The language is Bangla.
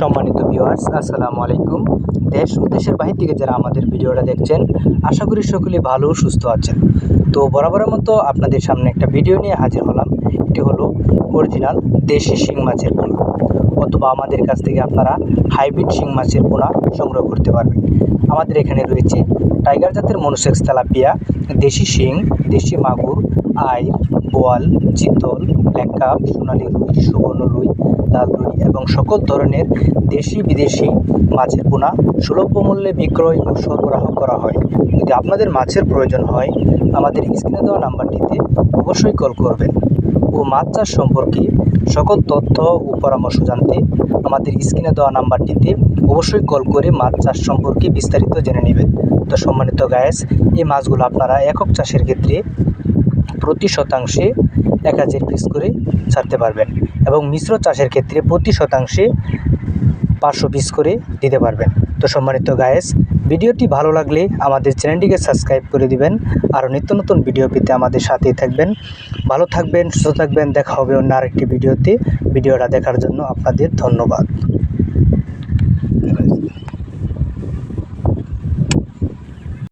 সম্মানিত ভিউয়ার্স আসসালামু আলাইকুম। দেশ ও দেশের বাহির থেকে যারা আমাদের ভিডিওটা দেখছেন, আশা করি সকলে ভালো সুস্থ আছেন। তো বরাবরের মতো আপনাদের সামনে একটা ভিডিও নিয়ে হাজির হলাম। এটি হলো অরিজিনাল দেশি শিং মাছের পোনা। অথবা আমাদের কাছ থেকে আপনারা হাইব্রিড শিং মাছের পোনা সংগ্রহ করতে পারবেন। আমাদের এখানে রয়েছে টাইগার জাতের মনোসেক্স তেলাপিয়া, দেশি শিং, দেশি মাগুর আই, বোয়াল, চিতল ল্যাকা সোনালি রুই, সুবর্ণ রুই, লাল রুই এবং সকল ধরনের দেশি বিদেশি মাছের পোনা সুলভ মূল্যে বিক্রয় ও সরবরাহ করা হয়। যদি আপনাদের মাছের প্রয়োজন হয়, আমাদের স্ক্রিনে দেওয়া নাম্বারটিতে অবশ্যই কল করবেন ও মাছ চাষ সম্পর্কে সকল তথ্য ও পরামর্শ জানতে আমাদের স্ক্রিনে দেওয়া নাম্বারটিতে অবশ্যই কল করে মাছ চাষ সম্পর্কে বিস্তারিত জেনে নেবেন। তো সম্মানিত গায়েস এই মাছগুলো আপনারা একক চাষের ক্ষেত্রে প্রতি শতাংশে এক হাজার পিস করে ছাড়তে পারবেন এবং মিশ্র চাষের ক্ষেত্রে প্রতি শতাংশে পাঁচশো পিস করে দিতে পারবেন। তো সম্মানিত গায়েস ভিডিওটি ভালো লাগলে আমাদের চ্যানেলটিকে সাবস্ক্রাইব করে দিবেন। আরও নিত্য নতুন ভিডিও পেতে আমাদের সাথেই থাকবেন। ভালো থাকবেন, সুস্থ থাকবেন। দেখা হবে অন্য আরেকটি ভিডিওতে ভিডিওটা দেখার জন্য আপনাদের ধন্যবাদ।